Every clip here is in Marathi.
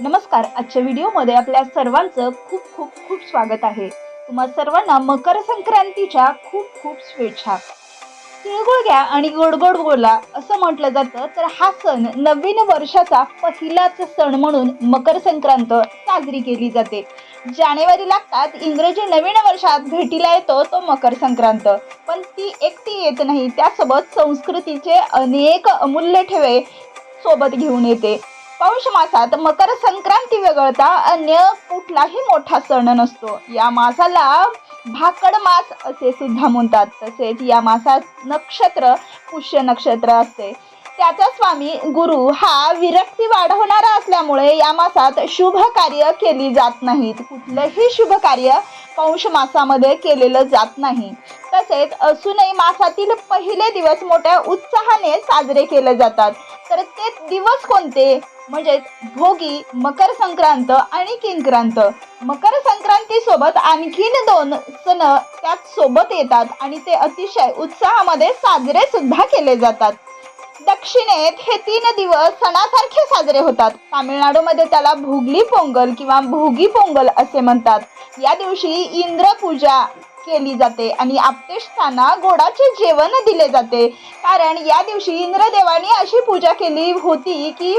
नमस्कार आजच्या व्हिडिओमध्ये आपल्या सर्वांचं खूप खूप खूप स्वागत आहे. तुम्हा सर्वांना मकर संक्रांतीच्या खूप खूप शुभेच्छा. तिळगुळ घ्या आणि गोडगोड बोला असं म्हटलं जातं तर हा सण नवीन वर्षाचा पहिलाच सण म्हणून मकर संक्रांत साजरी केली जाते. जानेवारी लागतात इंग्रजी नवीन वर्षात भेटीला येतो तो मकर संक्रांत. पण ती एकटी येत नाही त्यासोबत संस्कृतीचे अनेक अमूल्य ठेवे सोबत घेऊन येते. पौष मासात मकर संक्रांती वगळता अन्य कुठलाही मोठा सण नसतो. या मासाला भाकड मास असे सुद्धा म्हणतात. तसेच या मासात नक्षत्र पुष्य नक्षत्र असते. त्याचा स्वामी गुरु हा विरक्ती वाढवणारा असल्यामुळे या मासात शुभ कार्य केली जात नाहीत. कुठलंही शुभ कार्य पौष मासामध्ये केलेलं जात नाही. तसेच असूनही मासातील पहिले दिवस मोठ्या उत्साहाने साजरे केले जातात. तर ते दिवस कोणते? म्हणजेच भोगी मकर संक्रांत आणि किंक्रांत मकर संक्रांती सोबत आणखीन दोन सण त्यात सोबत येतात आणि ते अतिशय उत्साहामध्ये साजरे सुद्धा केले जातात. दक्षिणेत हे तीन दिवस सणासारखे साजरे होतात. तामिळनाडूमध्ये त्याला भोगली पोंगल किंवा भोगी पोंगल असे म्हणतात. या दिवशी इंद्रपूजा केली जाते आणि आपतेष्टांना गोडाचे जेवण दिले जाते. कारण या दिवशी इंद्रदेवानी अशी पूजा केली होती की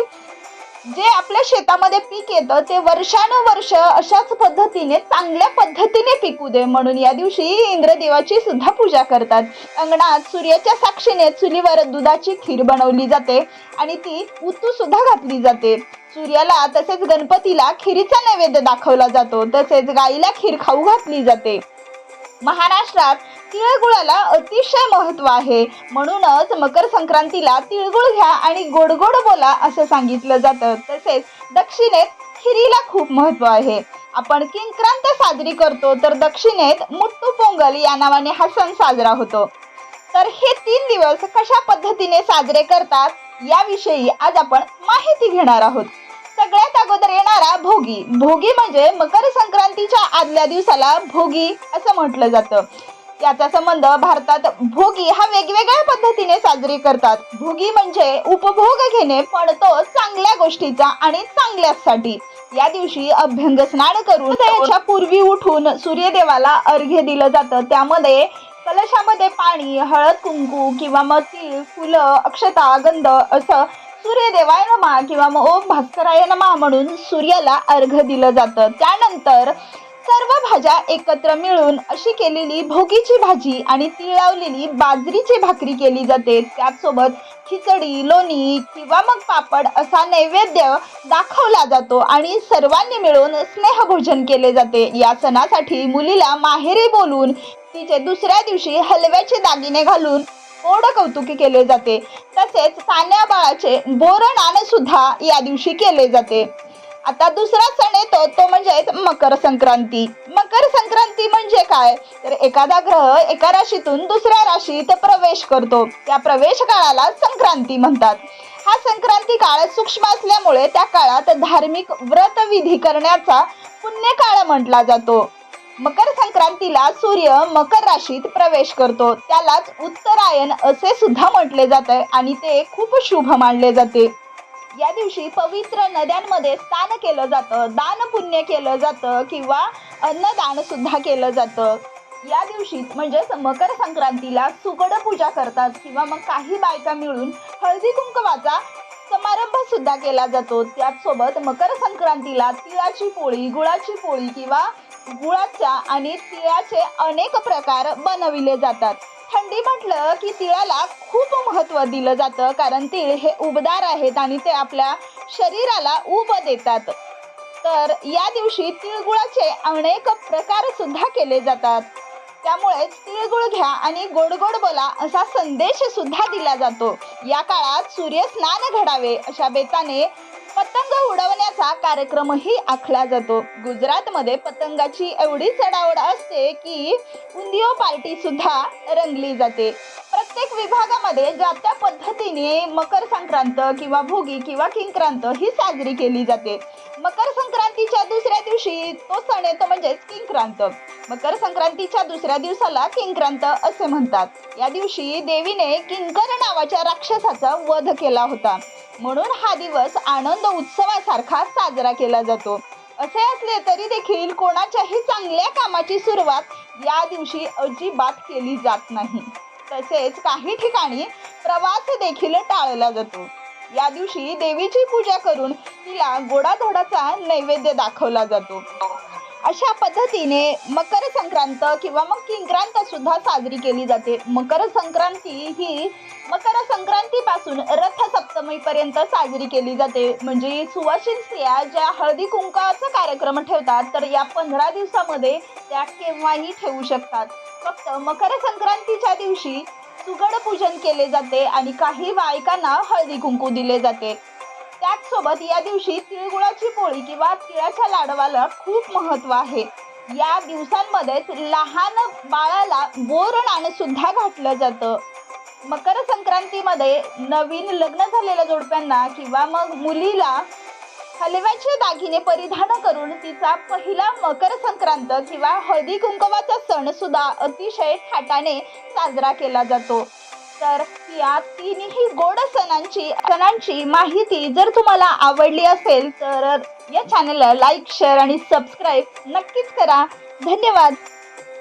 जे आपल्या शेतामध्ये पीक येतं ते वर्षानुवर्ष अशाच पद्धतीने चांगल्या पद्धतीने पिकू दे. म्हणून या दिवशी इंद्रदेवाची सुद्धा पूजा करतात. अंगणात सूर्याच्या साक्षीने चुलीवर दुधाची खीर बनवली जाते आणि ती उतू सुद्धा घातली जाते. सूर्याला तसेच गणपतीला खिरीचा नैवेद्य दाखवला जातो. तसेच गाईला खीर खाऊ घातली जाते. महाराष्ट्रात तिळगुळाला अतिशय महत्त्व आहे. म्हणूनच मकर संक्रांतीला तिळगुळ घ्या आणि गोड गोड बोला असं सांगितलं जातं. तसेच दक्षिणेत खिरीला खूप महत्त्व आहे. आपण किंक्रांत साजरी करतो तर दक्षिणेत मुट्टू पोंगल या नावाने हा सण साजरा होतो. तर हे तीन दिवस कशा पद्धतीने साजरे करतात याविषयी आज आपण माहिती घेणार आहोत. सगळ्यात अगोदर येणारा भोगी. भोगी म्हणजे मकर संक्रांतीच्या आदल्या दिवसाला भोगी असं म्हटलं जातं. याचा संबंध भारतात भोगी हा वेगवेगळ्या पद्धतीने साजरी करतात. भोगी म्हणजे उपभोग घेणे पण तो चांगल्या गोष्टीचा आणि चांगल्यासाठी या दिवशी अभ्यंग स्नान करून त्याच्या पूर्वी उठून सूर्यदेवाला अर्घ्य दिलं जातं. त्यामध्ये कलशामध्ये पाणी हळद कुंकू किंवा मग फुलं अक्षता गंध असं सूर्यदेवाय नमा किंवा मग ओम भास्कराय नमा म्हणून सूर्याला अर्घ दिलं जातं. त्यानंतर सर्व भाज्या एकत्र मिळून अशी केलेली भोगीची भाजी आणि तिळवलेली बाजरीची भाकरी केली जाते. त्याचसोबत खिचडी लोणी किंवा मग पापड असा नैवेद्य दाखवला जातो आणि सर्वांनी मिळून स्नेहभोजन केले जाते. या सणासाठी मुलीला माहेरी बोलून तिचे दुसऱ्या दिवशी हलव्याचे दागिने घालून मोड कौतुकी केले जाते. तसेच सान्या बाळाचे बोरणान सुद्धा या दिवशी केले जाते. आता दुसरा सण येतो तो म्हणजे मकर संक्रांती. मकर संक्रांती म्हणजे काय? तर एखादा ग्रह एका राशीतून दुसऱ्या राशीत प्रवेश करतो. त्या प्रवेश काळाला संक्रांती म्हणतात. हा संक्रांती काळ सूक्ष्म असल्यामुळे त्या काळात धार्मिक व्रतविधी करण्याचा पुण्यकाळ म्हटला जातो. मकर संक्रांतीला सूर्य मकर राशीत प्रवेश करतो. त्यालाच उत्तरायण असे सुद्धा म्हटले जाते आणि ते खूप शुभ मानले जाते. या दिवशी पवित्र नद्यांमध्ये स्नान केलं जातं दान पुण्य केलं जातं किंवा अन्नदान सुद्धा केलं जातं. या दिवशी म्हणजेच मकर संक्रांतीला सुगड पूजा करतात किंवा मग काही बायका मिळून हळदी कुंकवाचा समारंभ सुद्धा केला जातो. त्याचसोबत मकर संक्रांतीला तिळाची पोळी गुळाची पोळी किंवा गुळाच्या आणि तिळाचे अनेक प्रकार बनविले जातात. थंडी म्हटलं की तिळाला खूप महत्त्व दिलं जातं कारण तिळ हे उबदार आहेत आणि ते आपल्या शरीराला उब देतात. तर या दिवशी तिळगुळाचे अनेक प्रकार सुद्धा केले जातात. त्यामुळे तिळगुळ घ्या आणि गोड गोड बोला असा संदेश सुद्धा दिला जातो. या काळात सूर्य स्नान घडावे अशा बेताने उडवण्याचा कार्यक्रमही आखला जातो. गुजरातमध्ये पतंगाची एवढी चढावड असते की उंदिओ पार्टी सुद्धा रंगली जाते. प्रत्येक विभागामध्ये ज्या त्या पद्धतीने मकर संक्रांत किंवा भोगी किंवा किंक्रांत ही साजरी केली जाते. मकर संक्रांतीच्या दुसऱ्या दिवशी तो सण येतो म्हणजेच किंक्रांत. मकर संक्रांतीच्या दुसऱ्या दिवसाला किंक्रांत असे म्हणतात. या दिवशी देवीने किंकर नावाच्या राक्षसाचा वध केला होता. म्हणून हा दिवस आनंद उत्सवासारखा साजरा केला जातो. असे असले तरी देखील कोणाच्याही चांगल्या कामाची सुरुवात या दिवशी अजिबात केली जात नाही. तसेच काही ठिकाणी प्रवास देखील टाळला जातो. या दिवशी देवीची पूजा करून तिला गोडाधोडाचा नैवेद्य दाखवला जातो. अशा पद्धतीने मकर संक्रांत किंवा मग किंक्रांत सुद्धा साजरी केली जाते. मकर संक्रांती ही मकर संक्रांतीपासून रथ साजरी केली जाते. म्हणजे सुवासिन स्त्रिया ज्या हळदी कुंकाचा कार्यक्रम ठेवतात तर या पंधरा दिवसामध्ये त्या केव्हाही ठेवू शकतात. फक्त मकर संक्रांतीच्या दिवशी सुगड पूजन केले जाते आणि काही बायकांना हळदी कुंकू दिले जाते. त्याचसोबत या दिवशी तिळगुळाची पोळी किंवा तिळाच्या लाडवाला खूप महत्त्व आहे. या दिवसांमध्येच लहान बाळाला बोरणाने सुद्धा घातलं जातं. मकर संक्रांतीमध्ये नवीन लग्न झालेल्या जोडप्यांना किंवा मग मुलीला हलव्याचे दागिने परिधान करून तिचा पहिला मकर संक्रांत किंवा हळदी कुंकवाचा सण सुद्धा अतिशय थाटाने साजरा केला जातो. तर या तिन्ही गोड सणांची सणांची माहिती जर तुम्हाला आवडली असेल तर या चॅनलला लाईक शेअर आणि सबस्क्राईब नक्कीच करा. धन्यवाद.